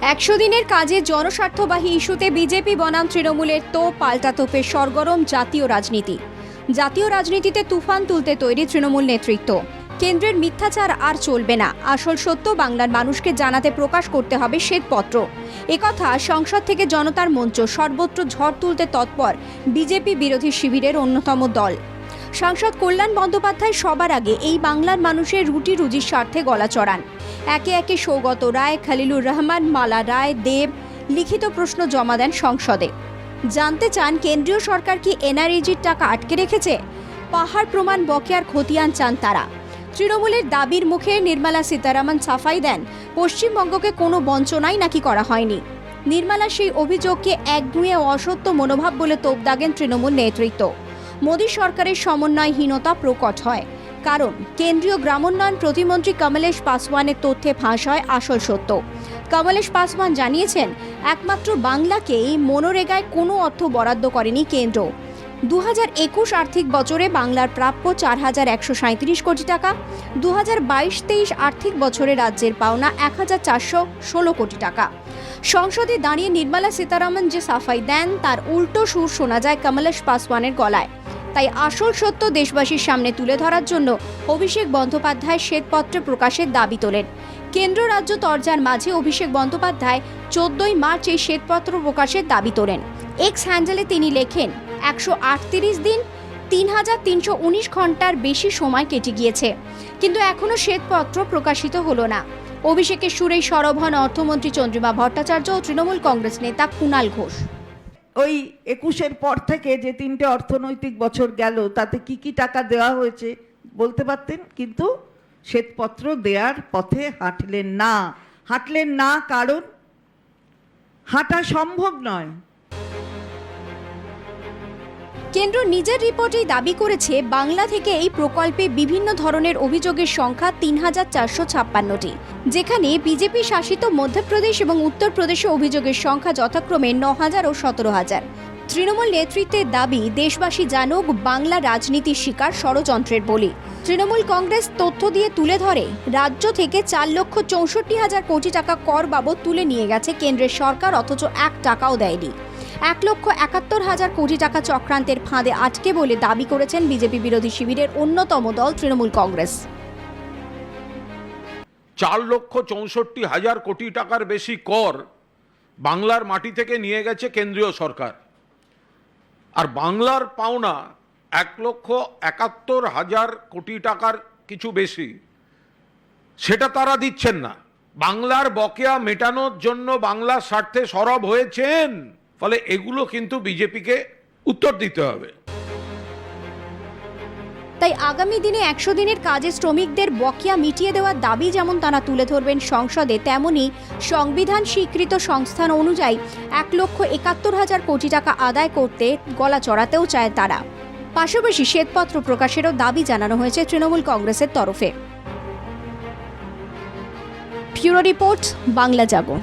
একশো দিনের কাজে জনস্বার্থবাহী ইস্যুতে বিজেপি বনাম তৃণমূলের তো পাল্টা তোপে সরগরম জাতীয় রাজনীতি। জাতীয় রাজনীতিতে তুফান তুলতে তৈরি তৃণমূল নেতৃত্ব। কেন্দ্রের মিথ্যাচার আর চলবে না। আসল সত্য, বাংলার মানুষকে জানাতে প্রকাশ করতে হবে শ্বেতপত্র। একথা সংসদ থেকে জনতার মঞ্চ সর্বত্র ঝড় তুলতে তৎপর বিজেপি বিরোধী শিবিরের অন্যতম দল। সাংসদ কল্যাণ বন্দ্যোপাধ্যায় সবার আগে এই বাংলার মানুষের রুটি রুজির স্বার্থে গলা চড়ান। একে একে সৌগত রায়, খালিলুর রহমান, মালা রায়, দেব লিখিত প্রশ্ন জমা দেন সংসদে। জানতে চান কেন্দ্রীয় সরকার কি এনআরএজির টাকা আটকে রেখেছে? পাহাড় প্রমাণ বকেয়ার খতিয়ান চান তারা। তৃণমূলের দাবির মুখে নির্মলা সীতারামন সাফাই দেন। পশ্চিমবঙ্গকে কোনো বঞ্চনাই নাকি করা হয়নি। নির্মলা সেই অভিযোগকে একগুঁয়ে অসত্য মনোভাব বলে তোপ দাগেন তৃণমূল নেতৃত্ব। মোদী সরকারের সমন্বয়হীনতা প্রকট হয়। কারণ, কেন্দ্রীয় গ্রামোন্নয়ন প্রতিমন্ত্রী কমলেশ পাসওয়ানের তথ্যে ফাঁস হয় আসল সত্য। কমলেশ পাসওয়ান জানিয়েছেন, একমাত্র বাংলাকেই মনোরেগায় কোনো অর্থ বরাদ্দ করেনি কেন্দ্র। দু একুশ আর্থিক বছরে বাংলার প্রাপ্য চার হাজার একশো সাঁত্রিশ কোটি টাকা দু হাজার বাইশ তেইশ আর্থিক বছরে রাজ্যের পাওনা এক হাজার চারশো ষোলো কোটি টাকা। সংসদে দাঁড়িয়ে নির্মলা সীতারামন যে সাফাই দেন, তার উল্টো সুর শোনা যায় কমলেশ পাসওয়ানের গলায়। তাই আসল সত্য দেশবাসীর সামনে তুলে ধরার জন্য অভিষেক বন্দ্যোপাধ্যায় শ্বেতপত্র প্রকাশের দাবি তোলেন। কেন্দ্র রাজ্য তরজার মাঝে অভিষেক বন্দ্যোপাধ্যায় চোদ্দই মার্চ এই শ্বেতপত্র প্রকাশের দাবি তোলেন। এক্স হ্যান্ডেলে তিনি লেখেন, একশো আটত্রিশ দিন, তিন হাজার তিনশো উনিশ ঘণ্টার বেশি সময় কেটে গিয়েছে, কিন্তু এখনও শ্বেতপত্র প্রকাশিত হলো না। অভিষেকের সুরেই সরব হন অর্থমন্ত্রী চন্দ্রিমা ভট্টাচার্য ও তৃণমূল কংগ্রেস নেতা কুণাল ঘোষ। ওই একুশের পর থেকে যে তিনটে অর্থনৈতিক বছর গেল, তাতে কি কি টাকা দেওয়া হয়েছে বলতে পারতেন? কিন্তু শ্বেতপত্র দেওয়ার পথে হাঁটলেন না। হাঁটলেন না কারণ হাঁটা সম্ভব নয়। কেন্দ্র নিজের রিপোর্টেই দাবি করেছে, বাংলা থেকে এই প্রকল্পে বিভিন্ন ধরনের অভিযোগের সংখ্যা তিন হাজার চারশো ছাপ্পান্নটি। যেখানে বিজেপি শাসিত মধ্যপ্রদেশ এবং উত্তরপ্রদেশে অভিযোগের সংখ্যা যথাক্রমে ন হাজার ও সতেরো হাজার। তৃণমূল নেতৃত্বের দাবি, দেশবাসী জানুক বাংলা রাজনীতির শিকার ষড়যন্ত্রের বলি। তৃণমূল কংগ্রেস তথ্য দিয়ে তুলে ধরে, রাজ্য থেকে চার লক্ষ চৌষট্টি হাজার কোটি টাকা কর বাবদ তুলে নিয়ে গেছে কেন্দ্রের সরকার, অথচ এক টাকাও দেয়নি। এক লক্ষ একাত্তর হাজার কোটি টাকা চক্রান্তের ফাঁদে আটকে বলে দাবি করেছেন বিজেপি বিরোধী শিবিরের অন্যতম দল তৃণমূল কংগ্রেস। চার লক্ষ চৌষট্টি হাজার কোটি টাকার বেশি কর বাংলার মাটি থেকে নিয়ে গেছে কেন্দ্রীয় সরকার। আর বাংলার পাওনা এক লক্ষ একাত্তর হাজার কোটি টাকার কিছু বেশি, সেটা তারা দিচ্ছেন না। বাংলার বকেয়া মেটানোর জন্য বাংলার স্বার্থে সরব হয়েছেন। ফলে এগুলো কিন্তু বিজেপিকে উত্তর দিতে হবে। তাই আগামী দিনে একশো দিনের কাজে শ্রমিকদের বকেয়া মিটিয়ে দেওয়ার দাবি যেমন তারা তুলে ধরবেন সংসদে, তেমনি সংবিধান স্বীকৃত সংস্থান অনুযায়ী এক লক্ষ একাত্তর হাজার কোটি টাকা আদায় করতে গলা চড়াতেও চায় তারা। পাশাপাশি শ্বেতপত্র প্রকাশেরও দাবি জানানো হয়েছে তৃণমূল কংগ্রেসের তরফে। রিপোর্ট, বাংলা জাগো।